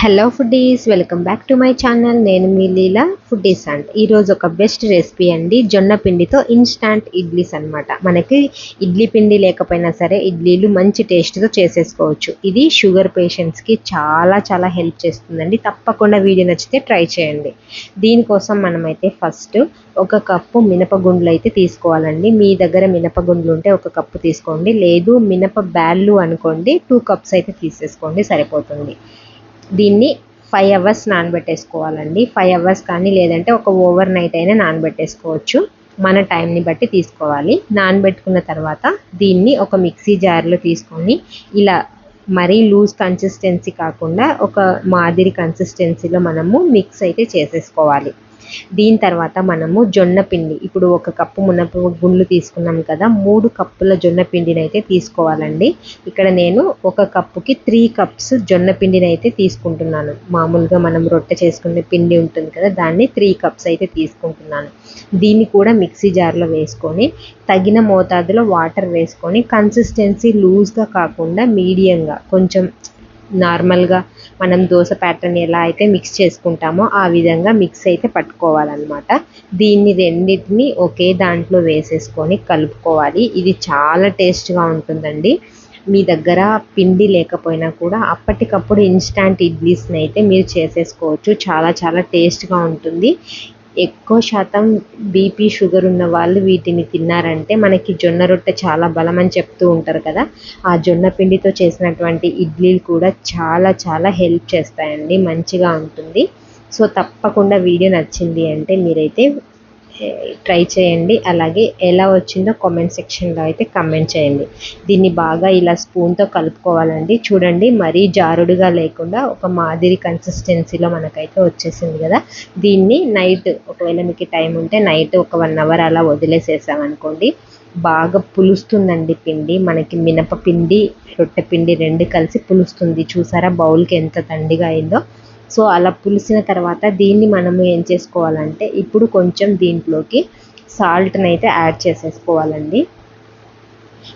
Hello foodies welcome back to my channel నేను మీ లీలా foodies and ఈరోజు ఒక బెస్ట్ రెసిపీ అండి. జొన్న పిండితో ఇన్స్టాంట్ ఇడ్లీస్ అన్నమాట మనకి ఇడ్లీ పిండి లేకపోయినా సరే ఇడ్లీలు మంచి టేస్ట్తో చేసేసుకోవచ్చు. ఇది షుగర్ పేషెంట్స్కి చాలా చాలా హెల్ప్ చేస్తుందండి. తప్పకుండా వీడియో నచ్చితే ట్రై చేయండి. దీనికోసం మనమైతే ఫస్ట్ ఒక కప్పు మినపగుండ్లు అయితే తీసుకోవాలండి. మీ దగ్గర మినపగుండ్లు ఉంటే ఒక కప్పు తీసుకోండి. లేదు మినప బ్యాళ్ళు అనుకోండి టూ కప్స్ అయితే తీసేసుకోండి. సరిపోతుంది. దీన్ని ఫైవ్ అవర్స్ నానబెట్టేసుకోవాలండి. ఫైవ్ అవర్స్ కానీ లేదంటే ఒక ఓవర్ నైట్ అయినా నానబెట్టేసుకోవచ్చు. మన టైంని బట్టి తీసుకోవాలి. నానబెట్టుకున్న తర్వాత దీన్ని ఒక మిక్సీ జార్లో తీసుకొని ఇలా మరీ లూజ్ కన్సిస్టెన్సీ కాకుండా ఒక మాదిరి కన్సిస్టెన్సీలో మనము మిక్స్ అయితే చేసేసుకోవాలి. దీని తర్వాత మనము జొన్న పిండి. ఇప్పుడు ఒక కప్పు మునప గుండ్లు తీసుకున్నాం కదా మూడు కప్పుల జొన్న పిండిని అయితే తీసుకోవాలండి. ఇక్కడ నేను ఒక కప్పుకి త్రీ కప్స్ జొన్న పిండిని అయితే తీసుకుంటున్నాను. మామూలుగా మనం రొట్టె చేసుకునే పిండి ఉంటుంది కదా దాన్ని త్రీ కప్స్ అయితే తీసుకుంటున్నాను. దీన్ని కూడా మిక్సీ జార్లో వేసుకొని తగిన మోతాదులో వాటర్ వేసుకొని కన్సిస్టెన్సీ లూజ్గా కాకుండా మీడియంగా కొంచెం నార్మల్గా మనం దోశ ప్యాటర్న్ ఎలా అయితే మిక్స్ చేసుకుంటామో ఆ విధంగా మిక్స్ అయితే పట్టుకోవాలన్నమాట. దీన్ని రెండింటిని ఒకే దాంట్లో వేసేసుకొని కలుపుకోవాలి. ఇది చాలా టేస్ట్గా ఉంటుందండి. మీ దగ్గర పిండి లేకపోయినా కూడా అప్పటికప్పుడు ఇన్స్టాంట్ ఇడ్లీస్ని అయితే మీరు చేసేసుకోవచ్చు. చాలా చాలా టేస్ట్గా ఉంటుంది. ఎక్కువ శాతం బీపీ షుగర్ ఉన్న వాళ్ళు వీటిని తిన్నారంటే మనకి జొన్న రొట్టె చాలా బలం అని చెప్తూ ఉంటారు కదా. ఆ జొన్న పిండితో చేసినటువంటి ఇడ్లీలు కూడా చాలా చాలా హెల్ప్ చేస్తాయండి. మంచిగా ఉంటుంది. సో తప్పకుండా వీడియో నచ్చింది అంటే మీరైతే ట్రై చేయండి. అలాగే ఎలా వచ్చిందో కామెంట్ సెక్షన్లో అయితే కమెంట్ చేయండి. దీన్ని బాగా ఇలా స్పూన్తో కలుపుకోవాలండి. చూడండి మరీ జారుడుగా లేకుండా ఒక మాదిరి కన్సిస్టెన్సీలో మనకైతే వచ్చేసింది కదా. దీన్ని నైట్ ఒకవేళ మీకు టైం ఉంటే నైట్ ఒక వన్ అవర్ అలా వదిలేసేసామనుకోండి బాగా పులుస్తుందండి పిండి. మనకి మినప పిండి రొట్టె పిండి రెండు కలిసి పులుస్తుంది. చూసారా బౌల్కి ఎంత తండిగా అయిందో. సో అలా పులిసిన తర్వాత దీన్ని మనము ఏం చేసుకోవాలంటే ఇప్పుడు కొంచెం దీంట్లోకి సాల్ట్ని అయితే యాడ్ చేసేసుకోవాలండి.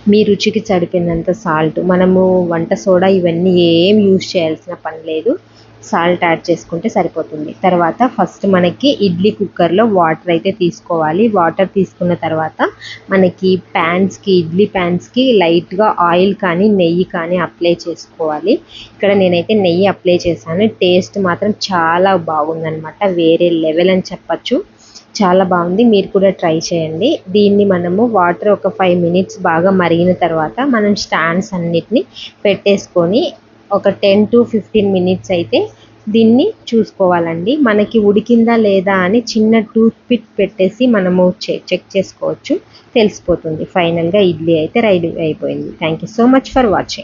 మీ రుచికి సరిపోయినంత సాల్ట్ మనము వంట సోడా ఇవన్నీ ఏం యూజ్ చేయాల్సిన పని లేదు. సాల్ట్ యాడ్ చేసుకుంటే సరిపోతుంది. తర్వాత ఫస్ట్ మనకి ఇడ్లీ కుక్కర్లో వాటర్ అయితే తీసుకోవాలి. వాటర్ తీసుకున్న తర్వాత మనకి ప్యాన్స్కి ఇడ్లీ ప్యాన్స్కి లైట్గా ఆయిల్ కానీ నెయ్యి కానీ అప్లై చేసుకోవాలి. ఇక్కడ నేనైతే నెయ్యి అప్లై చేశాను. టేస్ట్ మాత్రం చాలా బాగుందనమాట వేరే లెవెల్ అని చెప్పచ్చు. చాలా బాగుంది. మీరు కూడా ట్రై చేయండి. దీన్ని మనము వాటర్ ఒక ఫైవ్ మినిట్స్ బాగా మరిగిన తర్వాత మనం స్టాండ్స్ అన్నిటిని పెట్టేసుకొని ఒక టెన్ టు ఫిఫ్టీన్ మినిట్స్ అయితే దీన్ని చూసుకోవాలండి. మనకి ఉడికిందా లేదా అని చిన్న టూత్ పిట్ పెట్టేసి మనము చెక్ చేసుకోవచ్చు. తెలిసిపోతుంది. ఫైనల్గా ఇడ్లీ అయితే రెడీ అయిపోయింది. Thank you so much for watching.